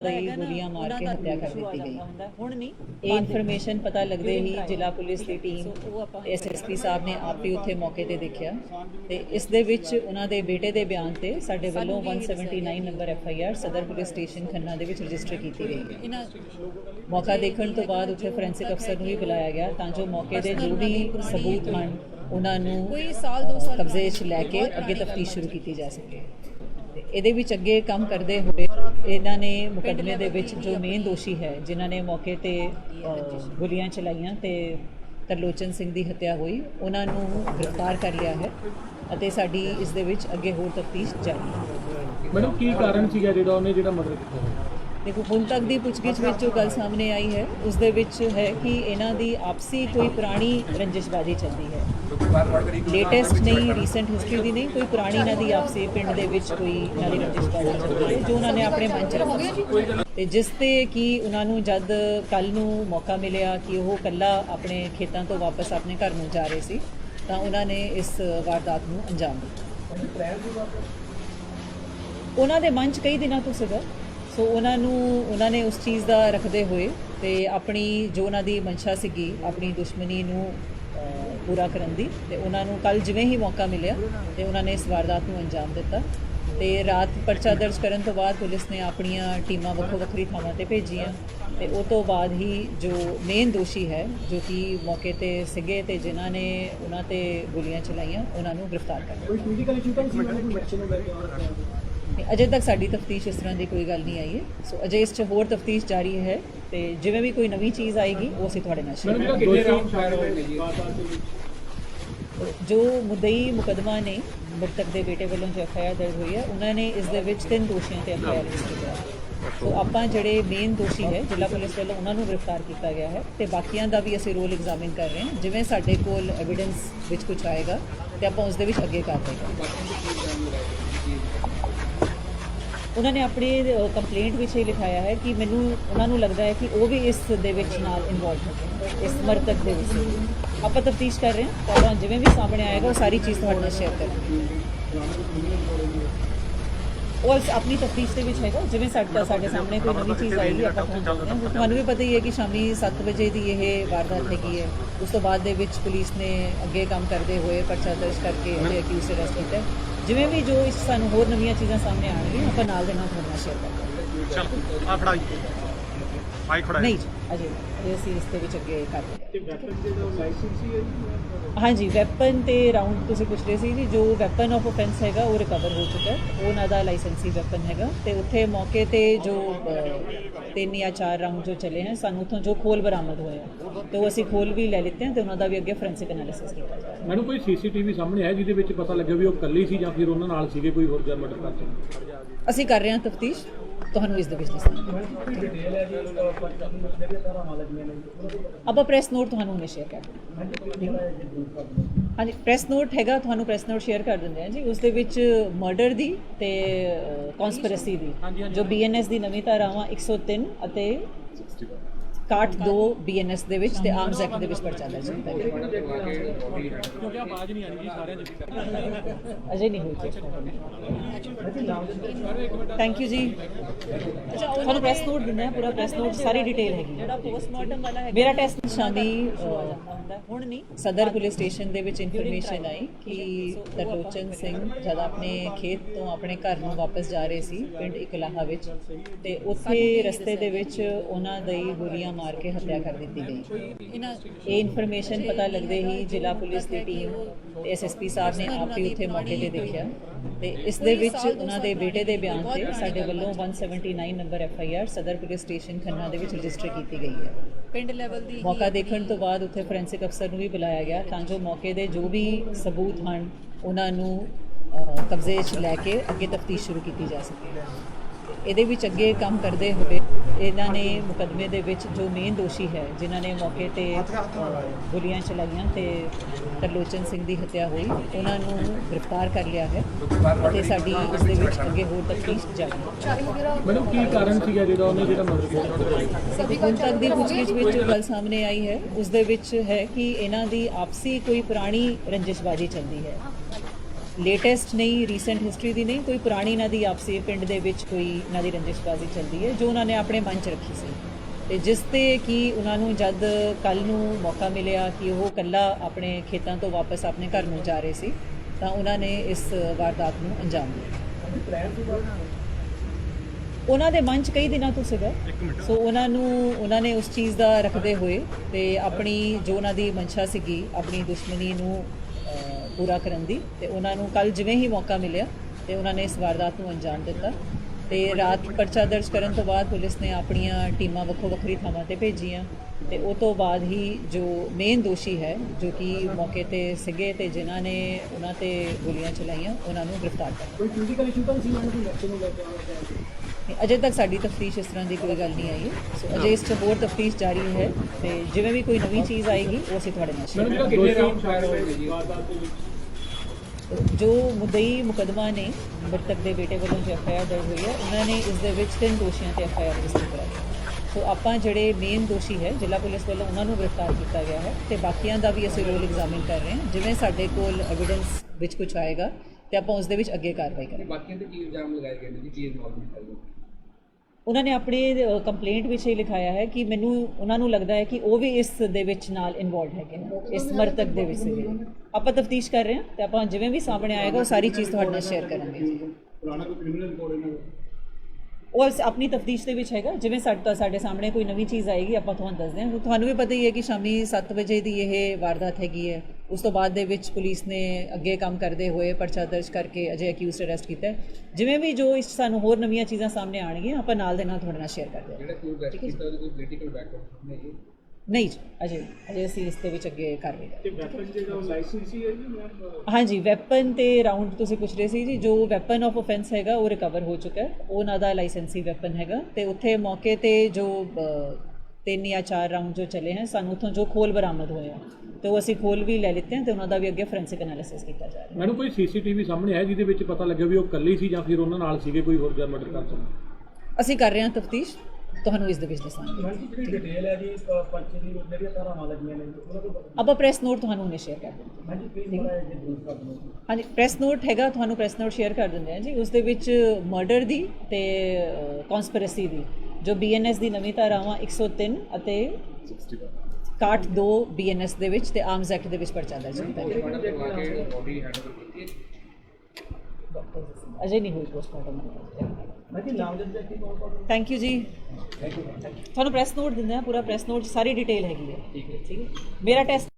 ਕਈ ਗੋਲੀਆਂ ਮਾਰ ਕੇ ਹੱਤਿਆ ਕਰ ਦਿੱਤੀ ਗਈ। ਹੁਣ ਨਹੀਂ ਇਹ ਇਨਫੋਰਮੇਸ਼ਨ ਪਤਾ ਲੱਗਦੇ ਹੀ ਜ਼ਿਲ੍ਹਾ ਪੁਲਿਸ ਦੀ ਟੀਮ ਐਸਐਸਪੀ ਸਾਹਿਬ ਨੇ ਆਪ ਹੀ ਉੱਥੇ ਮੌਕੇ ਤੇ ਦੇਖਿਆ। ਤੇ ਇਸ ਦੇ ਵਿੱਚ ਉਹਨਾਂ ਦੇ ਬੇਟੇ ਦੇ ਬਿਆਨ ਤੇ ਸਾਡੇ ਵੱਲੋਂ 179 number FIR Sadar police station Khanna ਦੇ ਵਿੱਚ ਰਜਿਸਟਰ ਕੀਤੀ ਗਈ ਹੈ। ਮੌਕਾ ਦੇਖਣ ਤੋਂ ਬਾਅਦ ਉੱਥੇ ਫੋਰੈਂਸਿਕ ਅਫਸਰ ਨੂੰ ਵੀ ਬੁਲਾਇਆ ਗਿਆ ਤਾਂ ਜੋ ਮੌਕੇ ਦੇ ਜੋ ਵੀ ਸਬੂਤ ਹਨ ਉਹਨਾਂ ਨੂੰ ਕੋਈ ਸਾਲ ਦੋ ਸਾਲ ਕਬਜ਼ੇ 'ਚ ਲੈ ਕੇ ਅੱਗੇ ਤਫਤੀਸ਼ ਸ਼ੁਰੂ ਕੀਤੀ ਜਾ ਸਕੇ। ਇਹਦੇ ਵਿੱਚ ਅੱਗੇ ਕੰਮ ਕਰਦੇ ਹੋਏ ਇਹਨਾਂ ਨੇ ਮੁਕੱਦਮੇ ਦੇ ਵਿੱਚ ਜੋ ਮੇਨ ਦੋਸ਼ੀ ਹੈ ਜਿਨ੍ਹਾਂ ਨੇ ਮੌਕੇ ਤੇ ਗੋਲੀਆਂ ਚਲਾਈਆਂ ਤੇ ਤਰਲੋਚਨ ਸਿੰਘ ਦੀ ਹੱਤਿਆ ਹੋਈ ਉਹਨਾਂ ਨੂੰ ਗ੍ਰਿਫਤਾਰ ਕਰ ਲਿਆ ਹੈ ਅਤੇ ਸਾਡੀ ਇਸ ਦੇ ਵਿੱਚ ਅੱਗੇ ਹੋਰ ਤਫਤੀਸ਼ ਜਾਰੀ ਹੈ। ਮੈਡਮ ਕੀ ਕਾਰਨ ਸੀਗਾ ਜਿਹੜਾ ਉਹਨੇ ਜਿਹੜਾ ਮਰਡਰ ਕੀਤਾ? ਦੇਖੋ, ਹੁਣ ਤੱਕ ਦੀ ਪੁੱਛਗਿੱਛ ਵਿੱਚ ਜੋ ਗੱਲ ਸਾਹਮਣੇ ਆਈ ਹੈ, ਉਸ ਦੇ ਵਿੱਚ ਹੈ ਕਿ ਇਹਨਾਂ ਦੀ ਆਪਸੀ ਕੋਈ ਪੁਰਾਣੀ ਰੰਜਿਸ਼ਬਾਜ਼ੀ ਚੱਲਦੀ ਹੈ। ਲੇਟੈਸਟ ਨਹੀਂ ਰੀਸੈਂਟ ਹਿਸਟਰੀ ਦੀ ਨਹੀਂ, ਕੋਈ ਪੁਰਾਣੀ ਇਹਨਾਂ ਦੀ ਆਪਸੀ ਪਿੰਡ ਦੇ ਵਿੱਚ ਕੋਈ ਇਹਨਾਂ ਦੀ ਰੰਜਿਸ਼ਬਾਜ਼ੀ ਚੱਲਦੀ ਹੈ, ਜੋ ਉਹਨਾਂ ਨੇ ਆਪਣੇ ਮਨ ਚ ਰੱਖੀ ਤੇ ਜਿਸ ਤੇ ਕਿ ਉਹਨਾਂ ਨੂੰ ਜਦ ਕੱਲ ਨੂੰ ਮੌਕਾ ਮਿਲਿਆ ਕਿ ਉਹ ਕੱਲਾ ਆਪਣੇ ਖੇਤਾਂ ਤੋਂ ਵਾਪਸ ਆਪਣੇ ਘਰ ਨੂੰ ਜਾ ਰਹੇ ਸੀ, ਤਾਂ ਉਹਨਾਂ ਨੇ ਇਸ ਵਾਰਦਾਤ ਨੂੰ ਅੰਜਾਮ ਦਿੱਤਾ। ਉਹਨਾਂ ਦੇ ਮਨ 'ਚ ਕਈ ਦਿਨਾਂ ਤੋਂ ਸੀਗਾ। ਸੋ ਉਹਨਾਂ ਨੂੰ, ਉਹਨਾਂ ਨੇ ਉਸ ਚੀਜ਼ ਦਾ ਰੱਖਦੇ ਹੋਏ ਤੇ ਆਪਣੀ ਜੋ ਉਹਨਾਂ ਦੀ ਮਨਸ਼ਾ ਸੀਗੀ, ਆਪਣੀ ਦੁਸ਼ਮਣੀ ਨੂੰ ਪੂਰਾ ਕਰਨ ਦੀ ਤੇ ਉਹਨਾਂ ਨੂੰ ਕੱਲ ਜਿਵੇਂ ਹੀ ਮੌਕਾ ਮਿਲਿਆ ਤੇ ਉਹਨਾਂ ਨੇ ਇਸ ਵਾਰਦਾਤ ਨੂੰ ਅੰਜਾਮ ਦਿੱਤਾ ਤੇ ਰਾਤ ਪਰਚਾ ਦਰਜ ਕਰਨ ਤੋਂ ਬਾਅਦ ਪੁਲਿਸ ਨੇ ਆਪਣੀਆਂ ਟੀਮਾਂ ਵੱਖੋ ਵੱਖਰੀ ਥਾਵਾਂ ਤੇ ਭੇਜੀਆਂ ਤੇ ਉਹ ਤੋਂ ਬਾਅਦ ਹੀ ਜੋ ਮੇਨ ਦੋਸ਼ੀ ਹੈ, ਜੋ ਕਿ ਮੌਕੇ ਤੇ ਸੀਗੇ ਤੇ ਜਿਨ੍ਹਾਂ ਨੇ ਉਹਨਾਂ ਤੇ ਗੋਲੀਆਂ ਚਲਾਈਆਂ, ਉਹਨਾਂ ਨੂੰ ਗ੍ਰਿਫਤਾਰ ਕਰ ਲਿਆ। ਕੋਈ ਫਿਜ਼ੀਕਲ ਇਸ਼ੂ ਤਾਂ ਨਹੀਂ ਸੀ? ਕੋਈ ਬੱਚੇ ਨੂੰ ਲੈ ਕੇ ਅਜੇ ਤੱਕ ਸਾਡੀ ਤਫਤੀਸ਼ ਇਸ ਤਰ੍ਹਾਂ ਦੀ ਕੋਈ ਗੱਲ ਨਹੀਂ ਆਈ ਹੈ। ਸੋ ਅਜੇ ਇਸ 'ਚ ਹੋਰ ਤਫਤੀਸ਼ ਜਾਰੀ ਹੈ ਤੇ ਜਿਵੇਂ ਵੀ ਕੋਈ ਨਵੀਂ ਚੀਜ਼ ਆਏਗੀ ਉਹ ਅਸੀਂ ਤੁਹਾਡੇ ਨਾਲ ਸ਼ੇਅਰ ਜੀ? ਮੁਦਈ ਮੁਕਦਮਾ ਨੇ ਮ੍ਰਿਤਕ ਦੇ ਬੇਟੇ ਵੱਲੋਂ ਜੋ ਐਫਆਈਆਰ ਦਰਜ ਹੋਈ ਹੈ ਉਹਨਾਂ ਨੇ ਇਸ ਦੇ ਵਿੱਚ ਤਿੰਨ ਦੋਸ਼ੀਆਂ ਤੇ ਐਫਆਈਆਰ ਰਜਿਸਟਰ ਕੀਤਾ ਹੈ। ਸੋ ਆਪਾਂ ਜਿਹੜੇ ਮੇਨ ਦੋਸ਼ੀ ਹੈ ਜ਼ਿਲ੍ਹਾ ਪੁਲਿਸ ਵੱਲੋਂ ਉਹਨਾਂ ਨੂੰ ਗ੍ਰਿਫਤਾਰ ਕੀਤਾ ਗਿਆ ਹੈ ਤੇ ਬਾਕੀਆਂ ਦਾ ਵੀ ਅਸੀਂ ਰੋਲ ਐਗਜ਼ਾਮਿਨ ਕਰ ਰਹੇ ਹਾਂ। ਜਿਵੇਂ ਸਾਡੇ ਕੋਲ ਐਵੀਡੈਂਸ ਵਿੱਚ ਕੁਝ ਆਏਗਾ ਤੇ ਆਪਾਂ ਉਸ ਦੇ ਵਿੱਚ ਅੱਗੇ ਕਾਰਵਾਈ ਕਰਾਂਗੇ। ਉਹਨਾਂ ਨੇ ਆਪਣੀ ਕੰਪਲੇਂਟ ਵਿੱਚ ਇਹ ਲਿਖਾਇਆ ਹੈ ਕਿ ਮੈਨੂੰ ਉਹਨਾਂ ਨੂੰ ਲੱਗਦਾ ਹੈ ਕਿ ਉਹ ਵੀ ਇਸ ਦੇ ਵਿੱਚ ਨਾਲ ਇਨਵੋਲਵ ਹੋ ਗਏ ਇਸ ਮਰਤਕ ਦੇ ਵਿੱਚ। ਆਪਾਂ ਤਫਤੀਸ਼ ਕਰ ਰਹੇ ਹਾਂ ਤਾਂ ਜਿਵੇਂ ਵੀ ਸਾਹਮਣੇ ਆਏਗਾ, ਉਹ ਸਾਰੀ ਚੀਜ਼ ਤੁਹਾਡੇ ਨਾਲ ਸ਼ੇਅਰ ਕਰਾਂਗੇ। ਉਹ ਇਸ ਆਪਣੀ ਤਫਤੀਸ਼ ਦੇ ਵਿੱਚ ਹੈਗਾ, ਜਿਵੇਂ ਸਾਡਾ ਸਾਡੇ ਸਾਹਮਣੇ ਕੋਈ ਨਵੀਂ ਚੀਜ਼ ਆਏਗੀ ਆਪਾਂ ਤੁਹਾਨੂੰ ਦੱਸਦੇ ਹਾਂ। ਤੁਹਾਨੂੰ ਵੀ ਪਤਾ ਹੀ ਹੈ ਕਿ ਸ਼ਾਮੀ 7 ਵਜੇ ਦੀ ਇਹ ਵਾਰਦਾਤ ਹੈਗੀ ਹੈ। ਉਸ ਤੋਂ ਬਾਅਦ ਦੇ ਵਿੱਚ ਪੁਲਿਸ ਨੇ ਅੱਗੇ ਕੰਮ ਕਰਦੇ ਹੋਏ ਪਰਚਾ ਦਰਜ ਕਰਕੇ ਉਹਦੇ ਅਕਿਊਜ਼ ਅਰੈਸਟ ਕੀਤਾ ਹੈ। ਜਿਵੇਂ ਵੀ ਜੋ ਇਸ ਸਾਨੂੰ ਹੋਰ ਨਵੀਆਂ ਚੀਜ਼ਾਂ ਸਾਹਮਣੇ ਆਉਣਗੀਆਂ ਆਪਾਂ ਨਾਲ ਦੇ ਨਾਲ ਤੁਹਾਡੇ ਨਾਲ ਸ਼ੇਅਰ ਕਰਾਂਗੇ ਚਲ ਆ ਫੜਾਈ ਮਾਈਕ ਫੜਾਈ ਨਹੀਂ ਜੀ, ਅਜੇ ਇਹ ਅਸੀਂ ਇਸ ਦੇ ਵਿੱਚ ਅੱਗੇ ਕਰ ਰਹੇ ਤੇ ਵੈਪਨ ਜਿਹੜਾ ਲਾਇਸੈਂਸ ਹੀ ਹੈ ਜੀ ਹਾਂ ਹਾਂਜੀ ਵੈਪਨ ਤੇ ਰਾਉਂਡ ਤੁਸੀਂ ਪੁੱਛ ਰਹੇ ਸੀ ਜੀ ਜੋ ਵੈਪਨ ਆਫ ਆਫੈਂਸ ਹੈਗਾ ਉਹ ਰਿਕਵਰ ਹੋ ਚੁੱਕਾ ਹੈ। ਉਹ ਉਹਨਾਂ ਦਾ ਲਾਇਸੈਂਸੀ ਵੈਪਨ ਹੈਗਾ। ਤੇ ਉੱਥੇ ਮੌਕੇ ਤੇ ਜੋ ਤਿੰਨ ਜਾਂ ਚਾਰ ਰਾਉਂਡ ਜੋ ਚਲੇ ਹਨ ਸਾਨੂੰ ਉੱਥੋਂ ਜੋ ਖੋਲ ਬਰਾਮਦ ਹੋਇਆ ਤੇ ਉਹ ਅਸੀਂ ਖੋਲ ਵੀ ਲੈ ਲਿੱਤੇ ਹਨ ਤੇ ਉਹਨਾਂ ਦਾ ਵੀ ਅੱਗੇ ਫੋਰੈਂਸਿਕ ਐਨਾਲਿਸਿਸ ਕੀਤਾ ਮੈਨੂੰ ਕੋਈ ਸੀਸੀਟੀਵੀ ਸਾਹਮਣੇ ਆਇਆ ਜਿਹਦੇ ਵਿੱਚ ਪਤਾ ਲੱਗਿਆ ਵੀ ਉਹ ਇਕੱਲੀ ਸੀ ਜਾਂ ਫਿਰ ਉਹਨਾਂ ਨਾਲ ਸੀਗੇ ਕੋਈ ਹੋਰ ਜਾਂ ਮਰਡਰ ਕਰਦੇ ਅਸੀਂ ਕਰ ਰਹੇ ਹਾਂ ਤਫਤੀਸ਼। ਤੁਹਾਨੂੰ ਇਸ ਦੇ ਵਿੱਚ ਦੱਸਾਂਗੇ। ਨੇ ਆਪਾਂ ਪ੍ਰੈਸ ਨੋਟ ਤੁਹਾਨੂੰ ਹੁਣੇ ਸ਼ੇਅਰ ਕਰ ਦਿੰਦੇ ਹਾਂਜੀ ਪ੍ਰੈਸ ਨੋਟ ਹੈਗਾ ਤੁਹਾਨੂੰ ਪ੍ਰੈਸ ਨੋਟ ਸ਼ੇਅਰ ਕਰ ਦਿੰਦੇ ਹਾਂ ਜੀ। ਉਸ ਦੇ ਵਿੱਚ ਮਰਡਰ ਦੀ ਤੇ ਕਨਸਪੀਰੇਸੀ ਦੀ ਜੋ ਬੀਐਨਐਸ ਦੀ ਨਵੀਂ ਧਾਰਾਵਾਂ 103 ਅਤੇ 62 ਬੀਐਨਐਸ ਦੇ ਵਿੱਚ ਤੇ ਆਰਮਸ ਐਕਟ ਦੇ ਵਿੱਚ ਪਰਚਾ ਦਰਜ ਕੀਤਾ ਗਿਆ। ਕਿਉਂਕਿ ਆਵਾਜ਼ ਨਹੀਂ ਆਣੀ ਜੀ ਸਾਰਿਆਂ ਚ ਅਜੇ ਨਹੀਂ ਹੋਈ ਥੈਂਕ ਯੂ ਜੀ। ਤੁਹਾਨੂੰ ਪ੍ਰੈਸ ਨੋਟ ਦਿੰਦੇ ਆ ਪੂਰਾ ਪ੍ਰੈਸ ਨੋਟ ਸਾਰੀ ਡਿਟੇਲ ਹੈਗੀ। ਹੈ ਜਿਹੜਾ ਪੋਸਟਮਾਰਟਮ ਵਾਲਾ ਹੈ ਮੇਰਾ ਟੈਸਟ ਅਹ, ਹੁਣ ਨਹੀਂ। ਸਦਰ ਪੁਲਿਸ ਸਟੇਸ਼ਨ ਦੇ ਵਿੱਚ ਇਨਫੋਰਮੇਸ਼ਨ ਆਈ। ਕਿ ਤਰਲੋਚਨ ਸਿੰਘ ਜਦ ਆਪਣੇ ਖੇਤ ਤੋਂ ਆਪਣੇ ਘਰ ਨੂੰ ਵਾਪਸ ਜਾ ਰਹੇ ਸੀ ਪਿੰਡ ਇਕਲਾਹਾ ਵਿੱਚ ਤੇ ਉੱਥੇ ਰਸਤੇ ਦੇ ਵਿੱਚ ਉਹਨਾਂ ਦੀ ਗੋਲੀਆਂ ਮਾਰ ਕੇ ਹੱਤਿਆ ਕਰ ਦਿੱਤੀ ਗਈ। ਇਹਨਾਂ ਇਹ ਇਨਫੋਰਮੇਸ਼ਨ ਪਤਾ ਲੱਗਦੇ ਹੀ ਜ਼ਿਲ੍ਹਾ ਪੁਲਿਸ ਦੀ ਟੀਮ ਤੇ ਐਸਐਸਪੀ ਸਾਹਿਬ ਨੇ ਆਪ ਹੀ ਉੱਥੇ ਮੌਕੇ ਤੇ ਦੇਖਿਆ। ਤੇ ਇਸ ਦੇ ਵਿੱਚ ਉਹਨਾਂ ਦੇ ਬੇਟੇ ਦੇ ਬਿਆਨ ਤੇ ਸਾਡੇ ਵੱਲੋਂ 179 number FIR Sadar police station Khanna ਦੇ ਵਿੱਚ ਰਜਿਸਟਰ ਕੀਤੀ ਗਈ ਹੈ। ਪਿੰਡ ਲੈਵਲ ਦੀ ਮੌਕਾ ਦੇਖਣ ਤੋਂ ਬਾਅਦ ਉੱਥੇ ਫੋਰੈਂਸਿਕ ਅਫਸਰ ਨੂੰ ਵੀ ਬੁਲਾਇਆ ਗਿਆ ਤਾਂ ਜੋ ਮੌਕੇ ਦੇ ਜੋ ਵੀ ਸਬੂਤ ਹਨ ਉਹਨਾਂ ਨੂੰ ਕਬਜ਼ੇ 'ਚ ਲੈ ਕੇ ਅੱਗੇ ਤਫਤੀਸ਼ ਸ਼ੁਰੂ ਕੀਤੀ ਜਾ ਸਕੇ। ਇਹਦੇ ਵਿੱਚ ਅੱਗੇ ਕੰਮ ਕਰਦੇ ਹੋਏ ਇਹਨਾਂ ਨੇ ਮੁਕੱਦਮੇ ਦੇ ਵਿੱਚ ਜੋ ਮੇਨ ਦੋਸ਼ੀ ਹੈ ਜਿਨ੍ਹਾਂ ਨੇ ਮੌਕੇ ਤੇ ਗੋਲੀਆਂ ਚਲਾਈਆਂ ਤੇ ਤਰਲੋਚਨ ਸਿੰਘ ਦੀ ਹੱਤਿਆ ਹੋਈ ਉਹਨਾਂ ਨੂੰ ਗ੍ਰਿਫਤਾਰ ਕਰ ਲਿਆ ਹੈ ਅਤੇ ਸਾਡੀ ਇਸ ਦੇ ਵਿੱਚ ਅੱਗੇ ਹੋਰ ਤਫਤੀਸ਼ ਜਾਰੀ ਹੈ। ਕੀ ਕਾਰਨ ਸੀਗਾ ਜਿਹੜਾ ਉਹਨੇ ਜਿਹੜਾ ਮਰਡਰ ਕੀਤਾ? ਸਭੀ ਹੁਣ ਤੱਕ ਦੀ ਪੁੱਛਗਿੱਛ ਵਿੱਚ ਜੋ ਗੱਲ ਸਾਹਮਣੇ ਆਈ ਹੈ। ਉਸ ਦੇ ਵਿੱਚ ਹੈ ਕਿ ਇਹਨਾਂ ਦੀ ਆਪਸੀ ਕੋਈ ਪੁਰਾਣੀ ਰੰਜਿਸ਼ਬਾਜ਼ੀ ਚੱਲਦੀ ਹੈ। ਲੇਟੈਸਟ ਨਹੀਂ ਰੀਸੈਂਟ ਹਿਸਟਰੀ ਦੀ ਨਹੀਂ ਕੋਈ ਪੁਰਾਣੀ ਇਹਨਾਂ ਦੀ ਆਪਸੀ ਪਿੰਡ ਦੇ ਵਿੱਚ ਕੋਈ ਇਹਨਾਂ ਦੀ ਰੰਜਿਸ਼ਬਾਜ਼ੀ ਚੱਲਦੀ ਹੈ ਜੋ ਉਹਨਾਂ ਨੇ ਆਪਣੇ ਮਨ 'ਚ ਰੱਖੀ ਸੀ। ਤੇ ਜਿਸ ਤੇ ਕਿ ਉਹਨਾਂ ਨੂੰ ਜਦ ਕੱਲ ਨੂੰ ਮੌਕਾ ਮਿਲਿਆ ਕਿ ਉਹ ਕੱਲਾ ਆਪਣੇ ਖੇਤਾਂ ਤੋਂ ਵਾਪਸ ਆਪਣੇ ਘਰ ਨੂੰ ਜਾ ਰਹੇ ਸੀ ਤਾਂ ਉਹਨਾਂ ਨੇ ਇਸ ਵਾਰਦਾਤ ਨੂੰ ਅੰਜਾਮ ਦਿੱਤਾ। ਉਹਨਾਂ ਦੇ ਮਨ 'ਚ ਕਈ ਦਿਨਾਂ ਤੋਂ ਸੀਗਾ। ਸੋ ਉਹਨਾਂ ਨੂੰ ਉਹਨਾਂ ਨੇ ਉਸ ਚੀਜ਼ ਦਾ ਰੱਖਦੇ ਹੋਏ ਤੇ ਆਪਣੀ ਜੋ ਉਹਨਾਂ ਦੀ ਮਨਸ਼ਾ ਸੀਗੀ ਆਪਣੀ ਦੁਸ਼ਮਣੀ ਨੂੰ ਪੂਰਾ ਕਰਨ ਦੀ ਤੇ ਉਹਨਾਂ ਨੂੰ ਕੱਲ ਜਿਵੇਂ ਹੀ ਮੌਕਾ ਮਿਲਿਆ ਤੇ ਉਹਨਾਂ ਨੇ ਇਸ ਵਾਰਦਾਤ ਨੂੰ ਅੰਜਾਮ ਦਿੱਤਾ। ਤੇ ਰਾਤ ਪਰਚਾ ਦਰਜ ਕਰਨ ਤੋਂ ਬਾਅਦ ਪੁਲਿਸ ਨੇ ਆਪਣੀਆਂ ਟੀਮਾਂ ਵੱਖੋ ਵੱਖਰੀ ਥਾਵਾਂ ਤੇ ਭੇਜੀਆਂ ਤੇ ਉਹ ਤੋਂ ਬਾਅਦ ਹੀ ਜੋ ਮੇਨ ਦੋਸ਼ੀ ਹੈ, ਜੋ ਕਿ ਮੌਕੇ ਤੇ ਸੀਗੇ ਤੇ ਜਿਨ੍ਹਾਂ ਨੇ ਉਹਨਾਂ ਤੇ ਗੋਲੀਆਂ ਚਲਾਈਆਂ, ਉਹਨਾਂ ਨੂੰ ਗ੍ਰਿਫਤਾਰ ਕਰ ਲਿਆ। ਕੋਈ ਫਿਜ਼ੀਕਲ ਇਸ਼ੂ ਤਾਂ ਸੀ ਮੈਨੂੰ ਕੋਈ ਲੈਕਚਰ ਨੂੰ ਲੈ ਕੇ ਆਉਣਾ ਅਜੇ ਤੱਕ ਸਾਡੀ ਤਫਤੀਸ਼ ਇਸ ਤਰ੍ਹਾਂ ਦੀ ਕੋਈ ਗੱਲ ਨਹੀਂ ਆਈ। ਸੋ ਅਜੇ ਇਸ 'ਚ ਹੋਰ ਤਫਤੀਸ਼ ਜਾਰੀ ਹੈ ਤੇ ਜਿਵੇਂ ਵੀ ਕੋਈ ਨਵੀਂ ਚੀਜ਼ ਆਏਗੀ ਉਹ ਅਸੀਂ ਤੁਹਾਡੇ ਨਾਲ ਸ਼ੇਅਰ ਜੀ ਮੁਦਈ ਮੁਕਦਮਾ ਨੇ ਮ੍ਰਿਤਕ ਦੇ ਬੇਟੇ ਵੱਲੋਂ ਜੋ ਐਫਆਈਆਰ ਦਰਜ ਹੋਈ ਹੈ ਉਹਨਾਂ ਨੇ ਇਸ ਦੇ ਵਿੱਚ ਤਿੰਨ ਦੋਸ਼ੀਆਂ ਤੇ ਐਫਆਈਆਰ ਰਜਿਸਟਰ ਕਰਾਈ ਸੋ ਆਪਾਂ ਜਿਹੜੇ ਮੇਨ ਦੋਸ਼ੀ ਹੈ ਜ਼ਿਲ੍ਹਾ ਪੁਲਿਸ ਵੱਲੋਂ ਉਹਨਾਂ ਨੂੰ ਗ੍ਰਿਫਤਾਰ ਕੀਤਾ ਗਿਆ ਹੈ ਤੇ ਬਾਕੀਆਂ ਦਾ ਵੀ ਅਸੀਂ ਰੋਲ ਐਗਜ਼ਾਮਿਨ ਕਰ ਰਹੇ ਹਾਂ। ਜਿਵੇਂ ਸਾਡੇ ਕੋਲ ਐਵੀਡੈਂਸ ਵਿੱਚ ਕੁਝ ਆਏਗਾ ਤੇ ਆਪਾਂ ਉਸ ਦੇ ਵਿੱਚ ਅੱਗੇ ਕਾਰਵਾਈ ਕਰਾਂਗੇ। ਬਾਕੀਆਂ ਤੇ ਕੀ ਇਲਜ਼ਾਮ ਲਗਾਏ ਗਏ ਨੇ ਜੀ ਕੀ ਇਨਵੋਲਵਮੈਂਟ ਹੈ ਉਹਨਾਂ ਨੇ ਆਪਣੇ ਕੰਪਲੇਂਟ ਵਿੱਚ ਇਹ ਲਿਖਾਇਆ ਹੈ ਕਿ ਮੈਨੂੰ ਉਹਨਾਂ ਨੂੰ ਲੱਗਦਾ ਹੈ ਕਿ ਉਹ ਵੀ ਇਸ ਦੇ ਵਿੱਚ ਨਾਲ ਇਨਵੋਲਡ ਹੈਗੇ ਨੇ ਇਸ ਮਰਤਕ ਦੇ ਵਿੱਚ ਸੀਗੇ। ਆਪਾਂ ਤਫਤੀਸ਼ ਕਰ ਰਹੇ ਹਾਂ ਤੇ ਆਪਾਂ ਜਿਵੇਂ ਵੀ ਸਾਹਮਣੇ ਆਏਗਾ ਉਹ ਸਾਰੀ ਚੀਜ਼ ਤੁਹਾਡੇ ਨਾਲ ਸ਼ੇਅਰ ਕਰਾਂਗੇ। ਜੀ ਪੁਰਾਣਾ ਕੋਈ ਕ੍ਰਿਮੀਨਲ ਰਿਕਾਰਡ ਇਹਨਾਂ ਦਾ? ਉਹ ਆਪਣੀ ਤਫਤੀਸ਼ ਦੇ ਵਿੱਚ ਹੈਗਾ। ਜਿਵੇਂ ਸਾਡੇ ਸਾਡੇ ਸਾਹਮਣੇ ਕੋਈ ਨਵੀਂ ਚੀਜ਼ ਆਏਗੀ ਆਪਾਂ ਤੁਹਾਨੂੰ ਦੱਸਦੇ ਹਾਂ ਤੁਹਾਨੂੰ ਵੀ ਪਤਾ ਹੀ ਹੈ ਕਿ ਸ਼ਾਮੀ 7 ਵਜੇ ਦੀ ਇਹ ਵਾਰਦਾਤ ਹੈਗੀ ਹੈ। ਉਸ ਤੋਂ ਬਾਅਦ ਦੇ ਵਿੱਚ ਪੁਲਿਸ ਨੇ ਅੱਗੇ ਕੰਮ ਕਰਦੇ ਹੋਏ ਪਰਚਾ ਦਰਜ ਕਰਕੇ ਅਜੇ ਅਕਿਊਜ਼ਡ ਅਰੈਸਟ ਕੀਤਾ ਹੈ। ਜਿਵੇਂ ਵੀ ਜੋ ਇਸ ਸਾਨੂੰ ਹੋਰ ਨਵੀਆਂ ਚੀਜ਼ਾਂ ਸਾਹਮਣੇ ਆਣਗੀਆਂ ਆਪਾਂ ਨਾਲ ਦੇ ਨਾਲ ਤੁਹਾਡੇ ਨਾਲ ਸ਼ੇਅਰ ਕਰਦੇ ਹਾਂ। ਜਿਹੜਾ ਕਿਉਂ ਰੈਸਟ ਕੀਤਾ ਉਹਦੇ ਕੋਈ ਪੋਲੀਟੀਕਲ ਬੈਕਗ੍ਰਾਉਂਡ ਨਹੀਂ ਹੈ ਨਹੀਂ ਜੀ, ਅਜੇ ਅਜੇ ਅਸੀਂ ਇਸ ਦੇ ਵਿੱਚ ਅੱਗੇ ਕਾਰਵਾਈ ਕਰਾਂਗੇ ਤੇ ਵੈਪਨ ਜਿਹੜਾ ਉਹ ਲਾਇਸੈਂਸੀ ਹੈ ਜੀ ਮੈਮ ਹਾਂਜੀ ਵੈਪਨ ਤੇ ਰਾਉਂਡ ਤੁਸੀਂ ਪੁੱਛ ਰਹੇ ਸੀ ਜੀ ਜੋ ਵੈਪਨ ਆਫ ਆਫੈਂਸ ਹੈਗਾ ਉਹ ਰਿਕਵਰ ਹੋ ਚੁੱਕਾ ਹੈ। ਉਹ ਉਹਨਾਂ ਦਾ ਲਾਇਸੈਂਸੀ ਵੈਪਨ ਹੈਗਾ। ਤੇ ਉੱਥੇ ਮੌਕੇ ਤੇ ਜੋ ਤਿੰਨ ਜਾਂ ਚਾਰ ਰਾਉਂਡ ਜੋ ਚਲੇ ਹਨ ਸਾਨੂੰ ਉੱਥੋਂ ਜੋ ਖੋਲ ਬਰਾਮਦ ਹੋਇਆ ਤੇ ਉਹ ਅਸੀਂ ਖੋਲ ਵੀ ਲੈ ਲਿੱਤੇ ਤੇ ਉਹਨਾਂ ਦਾ ਵੀ ਅੱਗੇ ਫੋਰੈਂਸਿਕ ਐਨਾਲਿਸਿਸ ਕੀਤਾ ਜਾ ਰਿਹਾ। ਹੈ ਮੈਨੂੰ ਕੋਈ ਸੀਸੀਟੀਵੀ ਸਾਹਮਣੇ ਆਇਆ ਜਿਹਦੇ ਵਿੱਚ ਪਤਾ ਲੱਗਿਆ ਵੀ ਉਹ ਇਕੱਲੀ ਸੀ ਜਾਂ ਫਿਰ ਉਹਨਾਂ ਨਾਲ ਸੀਗੇ ਕੋਈ ਹੋਰ ਮਰਡਰ ਕਰ ਸਕਦਾ ਅਸੀਂ ਕਰ ਰਹੇ ਹਾਂ ਤਫਤੀਸ਼। ਤੁਹਾਨੂੰ ਇਸ ਦੇ ਵਿੱਚ ਦੱਸਾਂਗੇ। ਜਿਹੜੀ ਡਿਟੇਲ ਹੈ। ਜੀ ਪਰਚੇ ਦੀ ਜਿਹੜੀਆਂ ਧਾਰਾਵਾਂ ਲੱਗੀਆਂ ਨੇ ਉਹਨਾਂ ਤੋਂ ਆਪਾਂ ਪ੍ਰੈਸ ਨੋਟ ਤੁਹਾਨੂੰ ਹੁਣੇ ਸ਼ੇਅਰ ਕਰ ਦਿੰਦੇ ਹਾਂਜੀ ਪਲੀਜ਼ ਜੇ ਹਾਂਜੀ ਪ੍ਰੈਸ ਨੋਟ ਹੈਗਾ ਤੁਹਾਨੂੰ ਪ੍ਰੈਸ ਨੋਟ ਸ਼ੇਅਰ ਕਰ ਦਿੰਦੇ ਹਾਂ ਜੀ। ਉਸ ਦੇ ਵਿੱਚ ਮਰਡਰ ਦੀ ਤੇ ਕਨਸਪੀਰੇਸੀ ਦੀ ਜੋ ਬੀਐਨਐਸ ਦੀ ਨਵੀਂ ਧਾਰਾਵਾਂ 103 ਅਤੇ 62 ਬੀਐਨਐਸ ਦੇ ਵਿੱਚ ਤੇ ਆਰਮਸ ਐਕਟ ਦੇ ਵਿੱਚ ਪਰਚਾ ਦਰਜ ਕੀਤਾ ਗਿਆ। ਅਜੇ ਨਹੀਂ ਹੋਈ ਪੋਸਟਮਾਰਟਮ ਥੈਂਕ ਯੂ ਜੀ। ਤੁਹਾਨੂੰ ਪ੍ਰੈਸ ਨੋਟ ਦਿੰਦੇ ਆ ਪੂਰਾ ਪ੍ਰੈਸ ਨੋਟ ਸਾਰੀ ਡਿਟੇਲ ਹੈਗੀ ਹੈ। ਠੀਕ ਹੈ। ਠੀਕ ਹੈ। ਮੇਰਾ ਟੈਸਟ